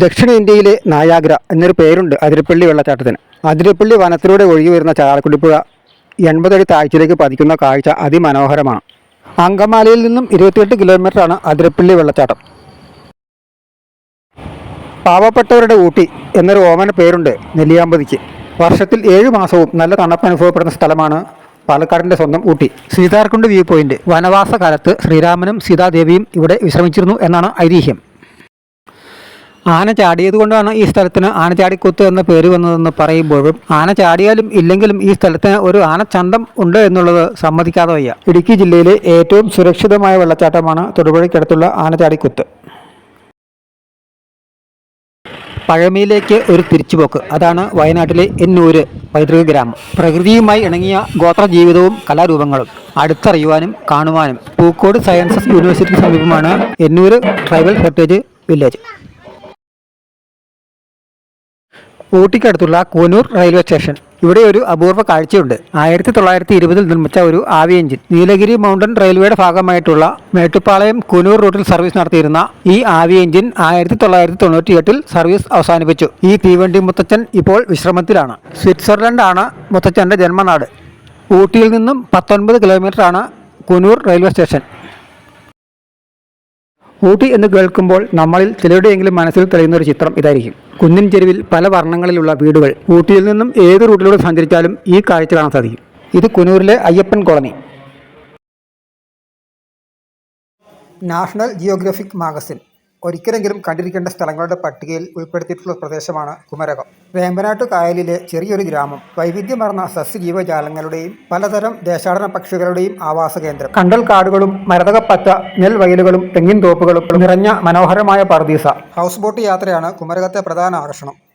ദക്ഷിണേന്ത്യയിലെ നായാഗ്ര എന്നൊരു പേരുണ്ട് അതിരപ്പള്ളി വെള്ളച്ചാട്ടത്തിന്. അതിരപ്പള്ളി വനത്തിലൂടെ ഒഴുകി വരുന്ന ചാലക്കുടിപ്പുഴ എൺപതടി താഴ്ചയിലേക്ക് പതിക്കുന്ന കാഴ്ച അതിമനോഹരമാണ്. അങ്കമാലിയിൽ നിന്നും ഇരുപത്തിയെട്ട് കിലോമീറ്ററാണ് അതിരപ്പള്ളി വെള്ളച്ചാട്ടം. പാവപ്പെട്ടവരുടെ ഊട്ടി എന്നൊരു ഓമന പേരുണ്ട് നെല്ലിയാമ്പതിക്ക്. വർഷത്തിൽ ഏഴ് മാസവും നല്ല തണുപ്പ് അനുഭവപ്പെടുന്ന സ്ഥലമാണ് പാലക്കാടിന്റെ സ്വന്തം ഊട്ടി. Seetharkundu view point. വനവാസ കാലത്ത് ശ്രീരാമനും സീതാദേവിയും ഇവിടെ വിശ്രമിച്ചിരുന്നു എന്നാണ് ഐതിഹ്യം. ആന ചാടിയത് കൊണ്ടാണ് ഈ സ്ഥലത്തിന് ആനചാടിക്കുത്ത് എന്ന പേര് വന്നതെന്ന് പറയുമ്പോഴും ആന ചാടിയാലും ഇല്ലെങ്കിലും ഈ സ്ഥലത്തിന് ഒരു ആനച്ചന്തം ഉണ്ട് എന്നുള്ളത് സമ്മതിക്കാതെ വയ്യ. ഇടുക്കി ജില്ലയിലെ ഏറ്റവും സുരക്ഷിതമായ വെള്ളച്ചാട്ടമാണ് തൊടുപുഴയ്ക്കടുത്തുള്ള ആനചാടിക്കുത്ത് പഴമയിലേക്ക് ഒരു തിരിച്ചുപോക്ക്. അതാണ് വയനാട്ടിലെ എന്നൂര് പൈതൃക ഗ്രാമം. പ്രകൃതിയുമായി ഇണങ്ങിയ ഗോത്ര ജീവിതവും കലാരൂപങ്ങളും അടുത്തറിയുവാനും കാണുവാനും പൂക്കോട് സയൻസസ് യൂണിവേഴ്സിറ്റിക്ക് സമീപമാണ് എന്നൂര് ട്രൈബൽ ഹെറിറ്റേജ് വില്ലേജ്. ഊട്ടിക്കടുത്തുള്ള കൂനൂർ റെയിൽവേ സ്റ്റേഷൻ. ഇവിടെ ഒരു അപൂർവ കാഴ്ചയുണ്ട്. ആയിരത്തി തൊള്ളായിരത്തി ഇരുപതിൽ നിർമ്മിച്ച ഒരു ആവി എഞ്ചിൻ. നീലഗിരി മൗണ്ടൻ റെയിൽവേയുടെ ഭാഗമായിട്ടുള്ള മേട്ടുപ്പാളയം കുനൂർ റൂട്ടിൽ സർവീസ് നടത്തിയിരുന്ന ഈ ആവി എഞ്ചിൻ ആയിരത്തി തൊള്ളായിരത്തി തൊണ്ണൂറ്റിയെട്ടിൽ സർവീസ് അവസാനിപ്പിച്ചു. ഈ തീവണ്ടി മുത്തച്ഛൻ ഇപ്പോൾ വിശ്രമത്തിലാണ്. സ്വിറ്റ്സർലൻഡ് ആണ് മുത്തച്ഛന്റെ ജന്മനാട്. ഊട്ടിയിൽ നിന്നും പത്തൊൻപത് കിലോമീറ്ററാണ് കുനൂർ റെയിൽവേ സ്റ്റേഷൻ. ഊട്ടി എന്ന് കേൾക്കുമ്പോൾ നമ്മളിൽ ചിലരുടെയെങ്കിലും മനസ്സിൽ തെളിയുന്ന ഒരു ചിത്രം ഇതായിരിക്കും. കുന്നിൻ ചെരുവിൽ പല വർണങ്ങളിലുള്ള വീടുകൾ. ഊട്ടിയിൽ നിന്നും ഏത് റൂട്ടിലൂടെ സഞ്ചരിച്ചാലും ഈ കാഴ്ച കാണാൻ സാധിക്കും. ഇത് കുനൂരിലെ Ayyappan colony. National Geographic magazine. ഒരിക്കലെങ്കിലും കണ്ടിരിക്കേണ്ട സ്ഥലങ്ങളുടെ പട്ടികയിൽ ഉൾപ്പെടുത്തിയിട്ടുള്ള പ്രദേശമാണ് കുമരകം. വേമ്പനാട്ട് കായലിലെ ചെറിയൊരു ഗ്രാമം. വൈവിധ്യമാർന്ന സസ്യജീവജാലങ്ങളുടെയും പലതരം ദേശാടന പക്ഷികളുടെയും ആവാസ കേന്ദ്രം. കണ്ടൽ കാടുകളും മരതകപ്പച്ച നെൽവയലുകളും തെങ്ങിൻ തോപ്പുകളും നിറഞ്ഞ മനോഹരമായ പർദീസ. ഹൗസ് ബോട്ട് യാത്രയാണ് കുമരകത്തെ പ്രധാന ആകർഷണം.